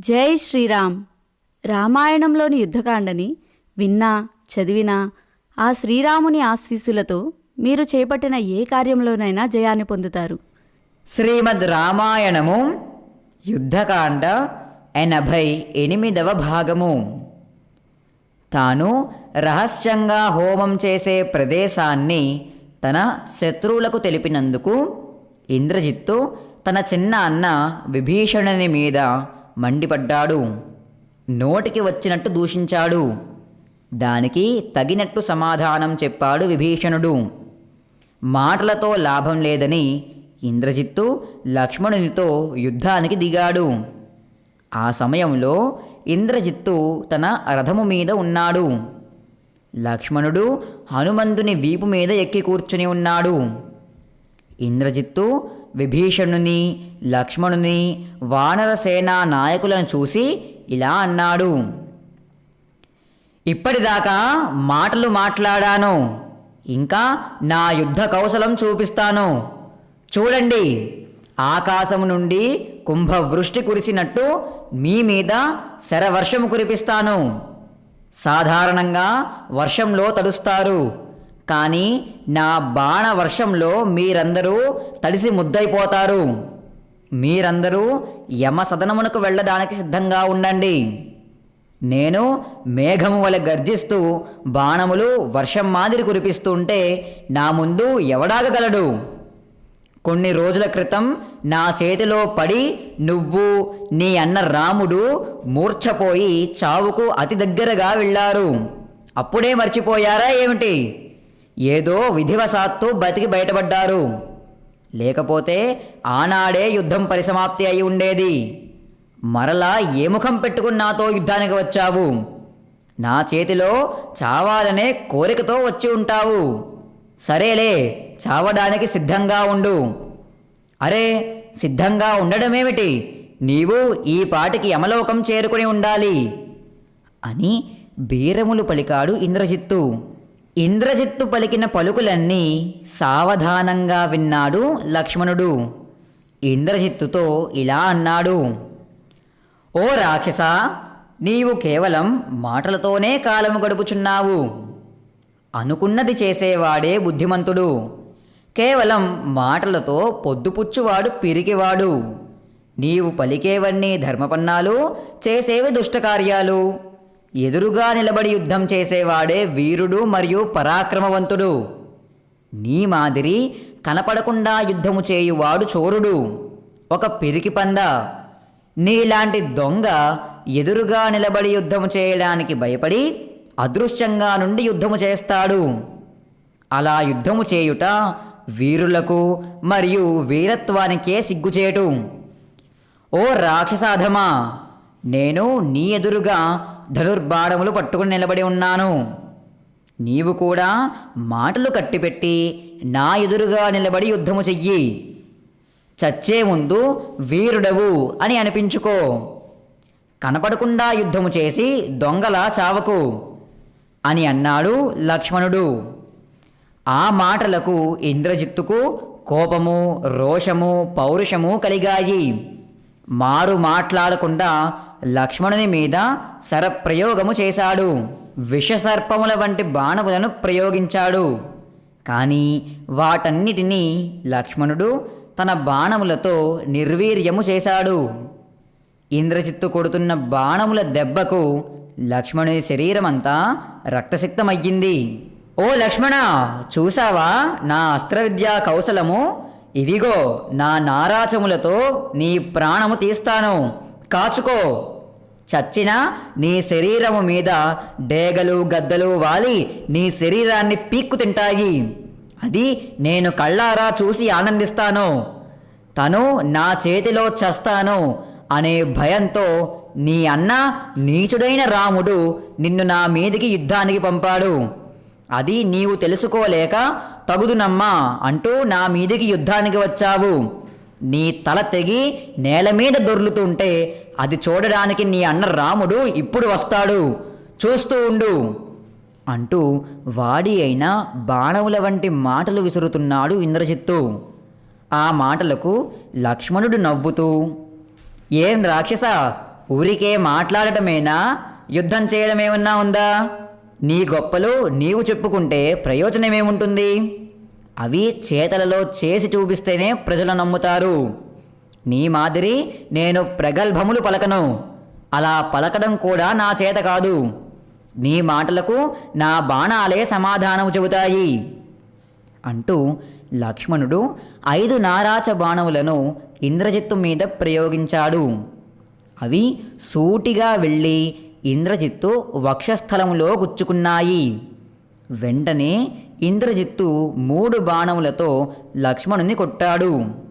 జై శ్రీరామ్. రామాయణంలోని యుద్ధకాండని విన్నా చదివినా ఆ శ్రీరాముని ఆశీస్సులతో మీరు చేపట్టిన ఏ కార్యంలోనైనా జయాన్ని పొందుతారు. శ్రీమద్ రామాయణము యుద్ధకాండ ఎనభై ఎనిమిదవ భాగము. తాను రహస్యంగా హోమం చేసే ప్రదేశాన్ని తన శత్రువులకు తెలిపినందుకు ఇంద్రజిత్తు తన చిన్న అన్న విభీషణుని మీద మండిపడ్డాడు. నోటికి వచ్చినట్టు దూషించాడు. దానికి తగినట్టు సమాధానం చెప్పాడు విభీషణుడు. మాటలతో లాభం లేదని ఇంద్రజిత్తు లక్ష్మణునితో యుద్ధానికి దిగాడు. ఆ సమయంలో ఇంద్రజిత్తు తన రథము మీద ఉన్నాడు. లక్ష్మణుడు హనుమంతుని వీపు మీద ఎక్కి కూర్చుని ఉన్నాడు. ఇంద్రజిత్తు విభీషణుని లక్ష్మణుని వానరసేనా నాయకులను చూసి ఇలా అన్నాడు. ఇప్పటిదాకా మాటలు మాట్లాడాను. ఇంకా నా యుద్ధ కౌశలం చూపిస్తాను. చూడండి ఆకాశం నుండి కుంభవృష్టి కురిసినట్టు మీ మీద శరవర్షము కురిపిస్తాను. సాధారణంగా వర్షంలో తడుస్తారు. కానీ నా బాణ వర్షంలో మీరందరూ తడిసి ముద్దైపోతారు. మీరందరూ యమ సదనమునకు వెళ్ళడానికి సిద్ధంగా ఉండండి. నేను మేఘము వలె గర్జిస్తూ బాణములు వర్షం మాదిరి కురిపిస్తుంటే నా ముందు ఎవడాగగలడు? కొన్ని రోజుల క్రితం నా చేతిలో పడి నువ్వు నీ అన్న రాముడు మూర్ఛపోయి చావుకు అతి దగ్గరగా వెళ్ళారు. అప్పుడే మర్చిపోయారా ఏమిటి? ఏదో విధివశాత్తు బతికి బయటపడ్డారు. లేకపోతే ఆనాడే యుద్ధం పరిసమాప్తి అయి ఉండేది. మరలా ఏ ముఖం పెట్టుకుని నాతో యుద్ధానికి వచ్చావు? నా చేతిలో చావాలనే కోరికతో వచ్చి ఉంటావు. సరేలే చావడానికి సిద్ధంగా ఉండు. అరే సిద్ధంగా ఉండడమేమిటి? నీవు ఈ పాటికి యమలోకం చేరుకుని ఉండాలి. అని బీరములు పలికాడు ఇంద్రజిత్తు. ఇంద్రజిత్తు పలికిన పలుకులన్నీ సావధానంగా విన్నాడు లక్ష్మణుడు. ఇంద్రజిత్తుతో ఇలా అన్నాడు. ఓ రాక్షస నీవు కేవలం మాటలతోనే కాలము గడుపుచున్నావు. అనుకున్నది చేసేవాడే బుద్ధిమంతుడు. కేవలం మాటలతో పొద్దుపుచ్చువాడు పిరికివాడు. నీవు పలికేవన్నీ ధర్మపన్నాలు చేసేవి దుష్టకార్యాలు. ఎదురుగా నిలబడి యుద్ధం చేసేవాడే వీరుడు మరియు పరాక్రమవంతుడు. నీ మాదిరి కనపడకుండా యుద్ధము చేయువాడు చోరుడు. ఒక పిరికి పంద. నీలాంటి దొంగ ఎదురుగా నిలబడి యుద్ధము చేయడానికి భయపడి అదృశ్యంగా నుండి యుద్ధము చేస్తాడు. అలా యుద్ధము చేయుట వీరులకు మరియు వీరత్వానికే సిగ్గుచేటు. ఓ రాక్షసాధమా! నేను నీ ఎదురుగా ధనుర్బాణములు పట్టుకుని నిలబడి ఉన్నాను. నీవు కూడా మాటలు కట్టిపెట్టి నా ఎదురుగా నిలబడి యుద్ధము చెయ్యి. చచ్చే ముందు వీరుడవు అని అనిపించుకో. కనపడకుండా యుద్ధము చేసి దొంగల చావకు అని అన్నాడు లక్ష్మణుడు. ఆ మాటలకు ఇంద్రజిత్తుకు కోపము రోషము పౌరుషము కలిగాయి. మారు మాట్లాడకుండా లక్ష్మణుని మీద సరప్రయోగము చేశాడు. విషసర్పముల వంటి బాణములను ప్రయోగించాడు. కానీ వాటన్నిటినీ లక్ష్మణుడు తన బాణములతో నిర్వీర్యము చేశాడు. ఇంద్రజిత్తు కొడుతున్న బాణముల దెబ్బకు లక్ష్మణుని శరీరమంతా రక్తసిక్తమయ్యింది. ఓ లక్ష్మణ చూసావా నా అస్త్రవిద్యా కౌశలము? ఇదిగో నా నారాచములతో నీ ప్రాణము తీస్తాను. కాచుకో. చచ్చిన నీ శరీరము మీద డేగలు గద్దలు వాలి నీ శరీరాన్ని పీక్కు తింటాయి. అది నేను కళ్ళారా చూసి ఆనందిస్తాను. తను నా చేతిలో చస్తాను అనే భయంతో నీ అన్న నీచుడైన రాముడు నిన్ను నా మీదికి యుద్ధానికి పంపాడు. అది నీవు తెలుసుకోలేక తగుదునమ్మా అంటూ నా మీదికి యుద్ధానికి వచ్చావు. నీ తల తెగి నేల మీద దొర్లుతుంటే అది చూడడానికి నీ అన్న రాముడు ఇప్పుడు వస్తాడు. చూస్తూ ఉండు. అంటూ వాడి అయిన బాణవుల వంటి మాటలు విసురుతున్నాడు ఇంద్రజిత్తు. ఆ మాటలకు లక్ష్మణుడు నవ్వుతూ ఏం రాక్షస ఊరికే మాట్లాడటమేనా? యుద్ధం చేయడమేమన్నా ఉందా? నీ గొప్పలు నీవు చెప్పుకుంటే ప్రయోజనమేముంటుంది? అవి చేతలలో చేసి చూపిస్తేనే ప్రజలు నమ్ముతారు. నీ మాదిరి నేను ప్రగల్భములు పలకను. అలా పలకడం కూడా నా చేత కాదు. నీ మాటలకు నా బాణాలే సమాధానం చెబుతాయి. అంటూ లక్ష్మణుడు ఐదు నారాచ బాణములను ఇంద్రజిత్తు మీద ప్రయోగించాడు. అవి సూటిగా వెళ్ళి ఇంద్రజిత్తు వక్షస్థలములో గుచ్చుకున్నాయి. వెంటనే ఇంద్రజిత్తు మూడు బాణములతో లక్ష్మణుని కొట్టాడు.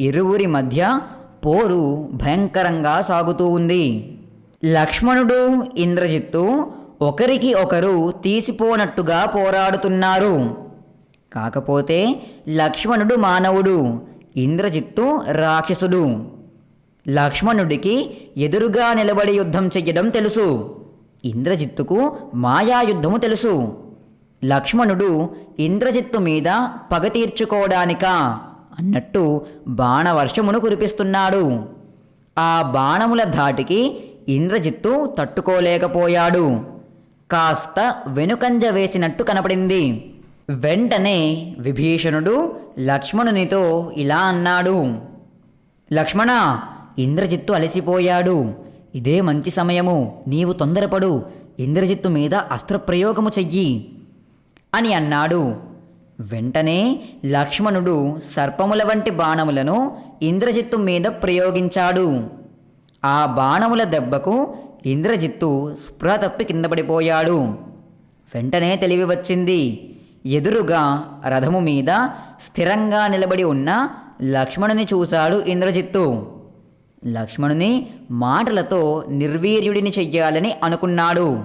ఇరువురి మధ్య పోరు భయంకరంగా సాగుతూ ఉంది. లక్ష్మణుడు ఇంద్రజిత్తు ఒకరికి ఒకరు తీసిపోనట్టుగా పోరాడుతున్నారు. కాకపోతే లక్ష్మణుడు మానవుడు ఇంద్రజిత్తు రాక్షసుడు. లక్ష్మణుడికి ఎదురుగా నిలబడి యుద్ధం చెయ్యడం తెలుసు. ఇంద్రజిత్తుకు మాయాయుద్ధము తెలుసు. లక్ష్మణుడు ఇంద్రజిత్తు మీద పగ తీర్చుకోవడానికా అన్నట్టు బాణవర్షమును కురిపిస్తున్నాడు. ఆ బాణముల ధాటికి ఇంద్రజిత్తు తట్టుకోలేకపోయాడు. కాస్త వెనుకంజ వేసినట్టు కనపడింది. వెంటనే విభీషణుడు లక్ష్మణునితో ఇలా అన్నాడు. లక్ష్మణ ఇంద్రజిత్తు అలసిపోయాడు. ఇదే మంచి సమయము నీవు తొందరపడు. ఇంద్రజిత్తు మీద అస్త్రప్రయోగము చెయ్యి అని అన్నాడు. వెంటనే లక్ష్మణుడు సర్పముల వంటి బాణములను ఇంద్రజిత్తు మీద ప్రయోగించాడు. ఆ బాణముల దెబ్బకు ఇంద్రజిత్తు స్పృహ తప్పి కిందపడిపోయాడు వెంటనే తెలివి వచ్చింది. ఎదురుగా రథము మీద స్థిరంగా నిలబడి ఉన్న లక్ష్మణుని చూశాడు ఇంద్రజిత్తు. లక్ష్మణుని మాటలతో నిర్వీర్యుడిని చెయ్యాలని అనుకున్నాడు.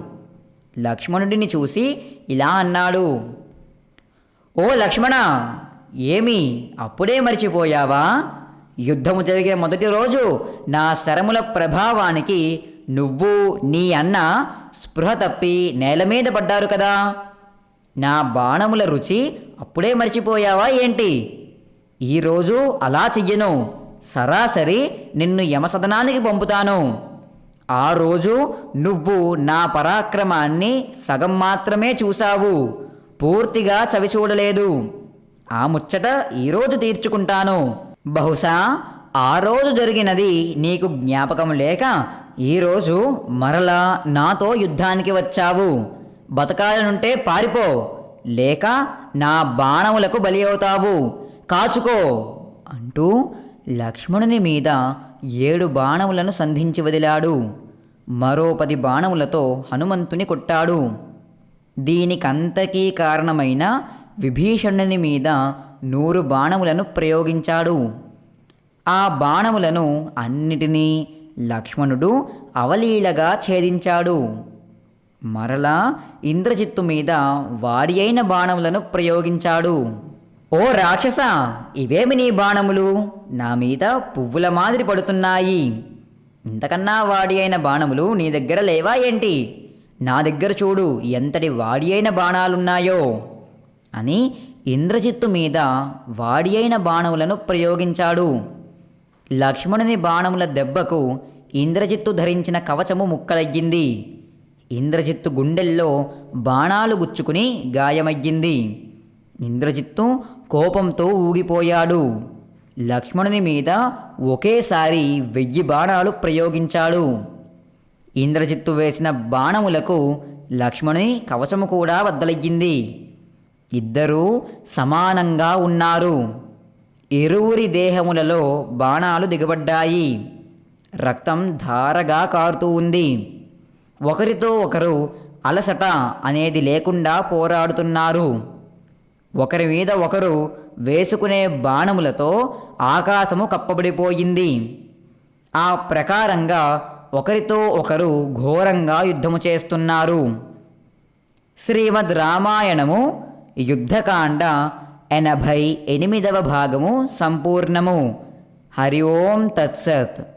లక్ష్మణుడిని చూసి ఇలా అన్నాడు. ఓ లక్ష్మణ ఏమి? అప్పుడే మర్చిపోయావా? యుద్ధము జరిగే మొదటి రోజు నా శరముల ప్రభావానికి నువ్వు నీ అన్న స్పృహ తప్పి నేల మీద పడ్డారు కదా. నా బాణముల రుచి అప్పుడే మర్చిపోయావా ఏంటి? ఈరోజు అలా చెయ్యను. సరాసరి నిన్ను యమసదనానికి పంపుతాను. ఆ రోజు నువ్వు నా పరాక్రమాన్ని సగం మాత్రమే చూశావు. పూర్తిగా చవి చూడలేదు. ఆ ముచ్చట ఈరోజు తీర్చుకుంటాను. బహుశా ఆ రోజు జరిగినది నీకు జ్ఞాపకం లేక ఈరోజు మరలా నాతో యుద్ధానికి వచ్చావు. బతకాలనుంటే పారిపో. లేక నా బాణములకు బలి అవుతావు. కాచుకో అంటూ లక్ష్మణుని మీద ఏడు బాణములను సంధించి వదిలాడు. మరో పది బాణములతో హనుమంతుని కొట్టాడు. దీనికంతకీ కారణమైన విభీషణుని మీద నూరు బాణములను ప్రయోగించాడు. ఆ బాణములను అన్నిటినీ లక్ష్మణుడు అవలీలగా ఛేదించాడు. మరలా ఇంద్రజిత్తు మీద వాడి అయిన బాణములను ప్రయోగించాడు. ఓ రాక్షస ఇవేమి నీ బాణములు? నా మీద పువ్వుల మాదిరి పడుతున్నాయి. ఇంతకన్నా వాడి అయిన బాణములు నీ దగ్గర లేవా ఏంటి? నా దగ్గర చూడు ఎంతటి వాడి అయిన బాణాలున్నాయో అని ఇంద్రజిత్తు మీద వాడి అయిన బాణములను ప్రయోగించాడు. లక్ష్మణుని బాణముల దెబ్బకు ఇంద్రజిత్తు ధరించిన కవచము ముక్కలయ్యింది. ఇంద్రజిత్తు గుండెల్లో బాణాలు గుచ్చుకుని గాయమయ్యింది. ఇంద్రజిత్తు కోపంతో ఊగిపోయాడు. లక్ష్మణుని మీద ఒకేసారి వెయ్యి బాణాలు ప్రయోగించాడు. ఇంద్రజిత్తు వేసిన బాణములకు లక్ష్మణుని కవచము కూడా వద్దలయ్యింది ఇద్దరూ సమానంగా ఉన్నారు. ఇరువురి దేహములలో బాణాలు దిగబడ్డాయి. రక్తం ధారగా కారుతూ ఉంది. ఒకరితో ఒకరు అలసట అనేది లేకుండా పోరాడుతున్నారు. ఒకరి మీద ఒకరు వేసుకునే బాణములతో ఆకాశము కప్పబడిపోయింది. ఆ ప్రకారంగా ఒకరితో ఒకరు ఘోరంగా యుద్ధము చేస్తున్నారు. శ్రీమద్ రామాయణము యుద్ధకాండ ఎనభై ఎనిమిదవ భాగము సంపూర్ణము. హరి ఓం తత్సత్.